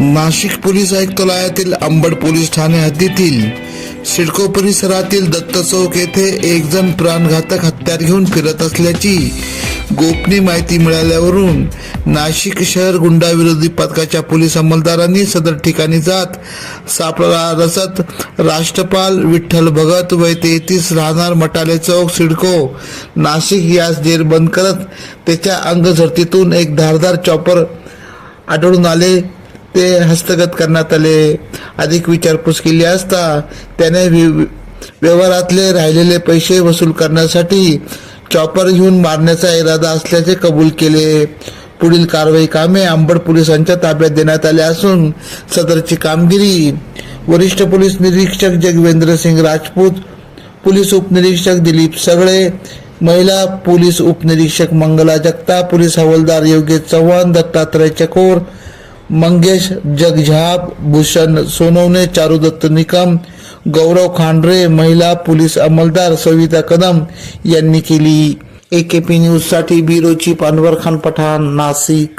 Nashik police आयुक्तालयातील Ambad police Thane हद्दीतील सिडको परिसरातील दत्त चौक येथे एक जण प्राणघातक हत्यार घेऊन फिरत असल्याची गोपनीय माहिती मिळाल्यावरून नाशिक शहर गुंडाविरोधी पथकाच्या पोलीस अंमलदारांनी सदर ठिकाणी जात सापळा रसत राष्ट्रपाल विठ्ठल भगत वय तेहतीस राहणार मटाले चौक सिडको नाशिक यास जेरबंद करत त्याच्या अंगझरतीतून एक धारदार चॉपर आढळून आले. ते हस्तगत करण्यात आले अधिक विचारपूस केली असता त्याने वि- व्यवहारातले राहिलेले पैसे वसूल करण्यासाठी चॉपर घेऊन मारण्याचा इरादा असल्याचे कबूल केले. पुढील कारवाई कामे आंबड पोलिसांच्या ताब्यात देण्यात आले असून सदरची कामगिरी वरिष्ठ पोलीस निरीक्षक जगवेंद्र सिंग राजपूत पोलीस उपनिरीक्षक दिलीप सगळे महिला पोलीस उपनिरीक्षक मंगला जगता पोलीस हवालदार योगेश चव्हाण दत्तात्रय चकोर मंगेश जगझाप भूषण सोनवणे चारुदत्त निकम गौरव खांडरे महिला पोलीस अंमलदार सविता कदम यांनी केली. एकेपी न्यूजसाठी बिरोची पानवर खान पठाण नाशिक.